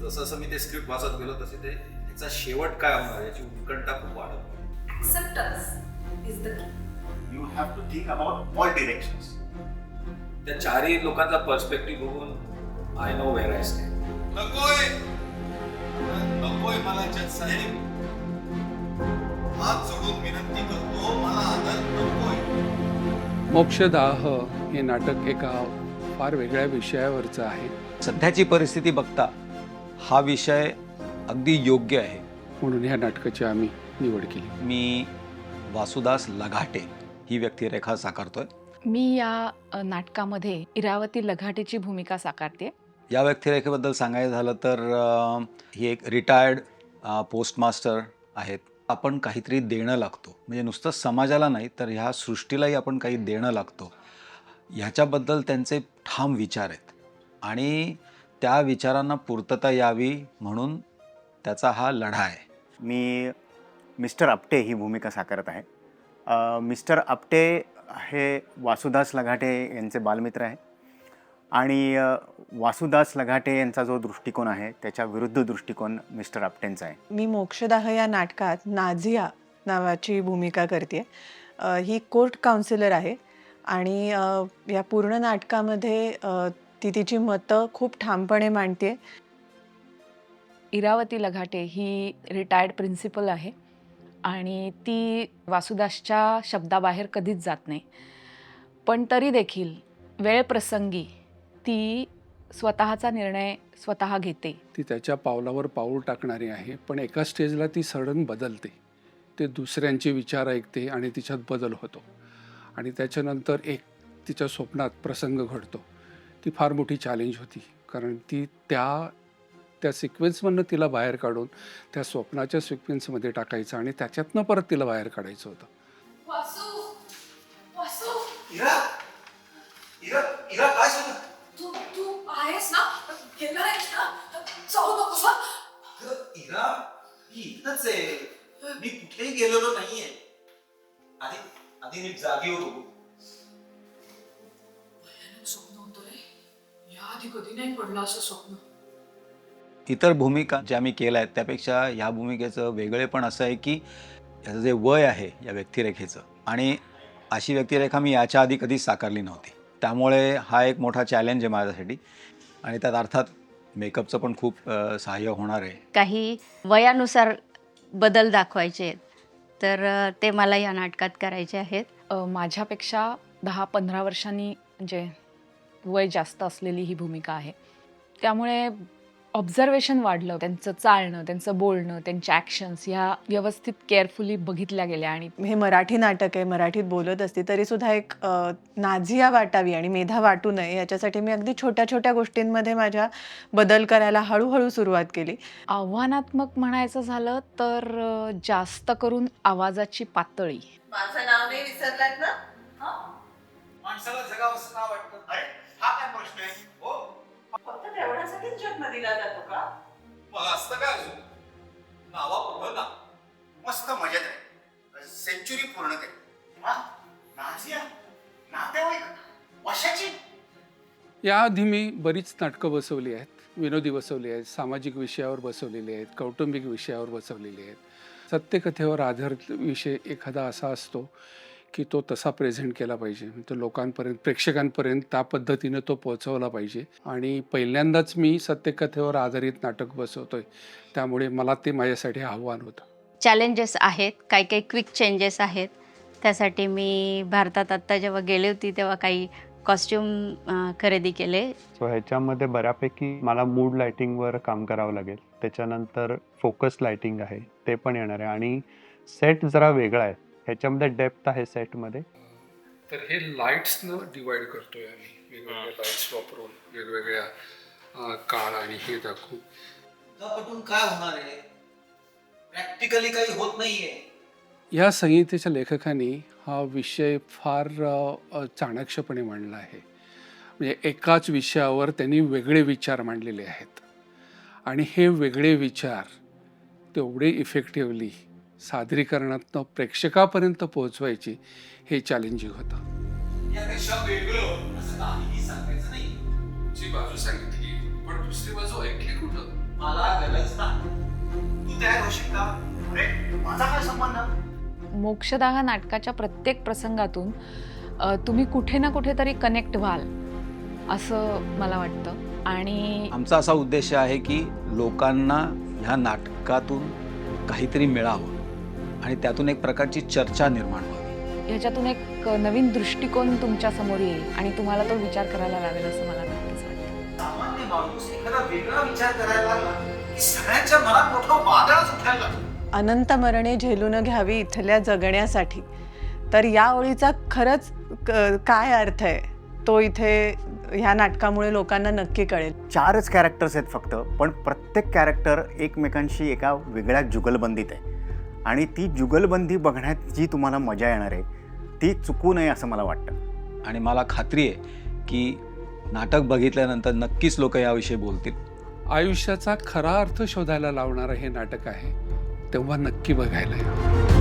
जसं जसं मी ते स्क्रिप्ट वाचत गेलो तसे ते त्याचा शेवट काय होणार याची उत्कंठा खूप वाढत. Acceptance is the key. You have to think about all directions. त्या चारही लोकांचा पर्स्पेक्टिव्ह बघून I know where I stand नकोय नकोय मला जज साहेब हात जोडून विनंती करतो मला आदर नकोय मोक्षदाह हे नाटक एका फार वेगळ्या विषयावरचं आहे सध्याची परिस्थिती बघता हा विषय अगदी योग्य आहे. म्हणून ह्या नाटकाची आम्ही निवड केली. मी वासुदास लघाटे ही व्यक्तिरेखा साकारतोय. मी या अ, नाटकामध्ये इरावती लघाटेची भूमिका साकारते. या व्यक्तिरेखेबद्दल सांगायचं झालं तर अं, ही एक रिटायर्ड पोस्टमास्टर आहेत. आपण काहीतरी देणं लागतो. म्हणजे नुसतं समाजाला नाही तर ह्या सृष्टीलाही आपण काही देणं लागतो. ह्याच्याबद्दल त्यांचे ठाम विचार आहेत. आणि त्या विचारांना पूर्तता यावी म्हणून त्याचा हा लढा आहे. मी मिस्टर आपटे ही भूमिका साकारत आहे. मिस्टर आपटे हे वासुदास लघाटे यांचे बालमित्र आहे. आणि वासुदास लघाटे यांचा जो दृष्टिकोन आहे त्याच्या विरुद्ध दृष्टिकोन मिस्टर आपटेंचा आहे. मी मोक्षदाह या नाटकात नाझिया नावाची भूमिका करते ही कोर्ट काउन्सिलर आहे. आणि या पूर्ण नाटकामध्ये ती तिची मतं खूप ठामपणे मांडते इरावती लघाटे ही रिटायर्ड प्रिन्सिपल आहे आणि ती वासुदासच्या शब्दाबाहेर कधीच जात नाही. पण तरी देखील वेळ प्रसंगी ती स्वतःचा निर्णय स्वतः घेते. ती त्याच्या पावलावर पाऊल टाकणारी आहे पण एका स्टेजला ती सडन बदलते. ते दुसऱ्यांचे विचार ऐकते आणि तिच्यात बदल होतो. आणि त्याच्यानंतर एक तिच्या स्वप्नात प्रसंग घडतो. ती फार मोठी चॅलेंज होती. कारण ती त्या त्या सिक्वेन्समधनं तिला बाहेर काढून त्या स्वप्नाच्या सिक्वेन्समध्ये टाकायचं आणि त्याच्यातनं परत तिला बाहेर काढायचं होतं. वासू वासू. इरा इरा इरा काय झालं? तू तू आहेस ना? गेला आहेस ना? जाऊ नकोस. अगं, इरा मी मी कुठेही गेलेलो नाहीये. आधी आधी नीट जागी हो होतं याआधी कधी नाही पडलं असं स्वप्न. इतर भूमिका ज्या मी केल्या आहेत त्यापेक्षा ह्या भूमिकेचं वेगळेपण असं आहे की याचं जे वय आहे या व्यक्तिरेखेचं आणि अशी व्यक्तिरेखा मी याच्या आधी कधीच साकारली नव्हती. त्यामुळे हा एक मोठा चॅलेंज आहे माझ्यासाठी आणि त्यात अर्थात मेकअपचं पण खूप सहाय्य होणार आहे. काही वयानुसार बदल दाखवायचे आहेत तर ते मला या नाटकात करायचे आहेत. माझ्यापेक्षा दहा पंधरा वर्षांनी म्हणजे वय जास्त असलेली ही भूमिका आहे. त्यामुळे ऑब्झर्वेशन वाढलं त्यांचं चालणं त्यांचं बोलणं त्यांच्या ॲक्शन्स ह्या व्यवस्थित केअरफुली बघितल्या गेल्या आणि हे मराठी नाटक आहे मराठीत बोलत असते तरी सुद्धा एक नाझिया वाटावी आणि मेधा वाटू नये याच्यासाठी मी अगदी छोट्या छोट्या गोष्टींमध्ये माझ्या बदल करायला हळूहळू सुरुवात केली. आव्हानात्मक म्हणायचं झालं तर जास्त करून आवाजाची पातळी. माझं नाव नाही विसरलात ना? हा काय प्रश्न आहे? हो? फक्त तेवढ्यासाठीच जन्म दिला जातो का? मग असतं काय अजून? नावा पुढं ना. मस्त मजेत आहे. सेंचुरी पूर्ण केली. हा? नाझिया? नातेवाईक वर्षाची याआधी मी बरीच नाटकं बसवली आहेत. विनोदी बसवली आहेत. सामाजिक विषयावर बसवलेली आहेत. कौटुंबिक विषयावर बसवलेली आहेत. सत्यकथेवर आधारित विषय एखादा असा असतो की तो तसा प्रेझेंट केला पाहिजे. तो लोकांपर्यंत प्रेक्षकांपर्यंत त्या पद्धतीने तो पोहोचवला पाहिजे. आणि पहिल्यांदाच मी सत्यकथेवर आधारित नाटक बसवतोय. त्यामुळे मला ते माझ्यासाठी आव्हान होतं. चॅलेंजेस आहेत. काही काही क्विक चेंजेस आहेत. त्यासाठी मी भारतात आत्ता जेव्हा गेले होती तेव्हा काही कॉस्ट्युम खरेदी केले. सो ह्याच्यामध्ये बऱ्यापैकी मला मूड लाइटिंगवर काम करावं लागेल. त्याच्यानंतर फोकस लाइटिंग आहे. ते पण येणार आहे. आणि सेट जरा वेगळा आहे. ह्याच्यामध्ये डेप्थ आहे सेटमध्ये तर हे लाईट्सनं डिवाईड करतोय आम्ही. वेगवेगळ्या लाईट्स वापरून वेगवेगळ्या काळ आणि हे दाखवून पटून काय होणार आहे? प्रॅक्टिकली काही होत नाहीये. या संहितेच्या लेखकांनी हा विषय फार चाणक्षपणे मांडला आहे. म्हणजे एकाच विषयावर त्यांनी वेगळे विचार मांडलेले आहेत. आणि हे वेगळे विचार तेवढे इफेक्टिव्हली सादरीकरणात प्रेक्षकापर्यंत पोहोचवायची हे चॅलेंजिंग होतं. बाजू सांगितली पण दुसरी बाजू ऐकली कुठं? मला गरज नाही. तू तयार होशील का? माझा काय संबंध? मोक्षदाह नाटकाच्या प्रत्येक प्रसंगातून तुम्ही कुठे ना कुठेतरी कनेक्ट व्हाल असं मला वाटतं. आणि आमचा असा उद्देश आहे की लोकांना ह्या नाटकातून काहीतरी मिळावं. आणि त्यातून एक प्रकारची चर्चा निर्माण व्हावी. ह्याच्यातून एक नवीन दृष्टिकोन तुमच्यासमोर येईल आणि तुम्हाला तो विचार करायला लागेल असं मला नक्कीच वाटतं. सामान्य माणूस एखादा वेगळा विचार करायला लागला की सगळ्यांच्या मनात मोठं वादळच उठायला लागलं. अनंत मरणे झेलून घ्यावी इथल्या जगण्यासाठी. तर या ओळीचा खरंच क- काय अर्थ आहे? तो इथे ह्या नाटकामुळे लोकांना नक्की कळेल. चारच कॅरेक्टर्स आहेत फक्त पण प्रत्येक कॅरेक्टर एकमेकांशी एका वेगळ्या जुगलबंदीत आहे. आणि ती जुगलबंदी बघण्यात जी तुम्हाला मजा येणार आहे ती चुकू नये असं मला वाटतं. आणि मला खात्री आहे की नाटक बघितल्यानंतर नक्कीच लोक याविषयी बोलतील. आयुष्याचा खरा अर्थ शोधायला लावणारं हे नाटक आहे तेव्हा नक्की बघायला या.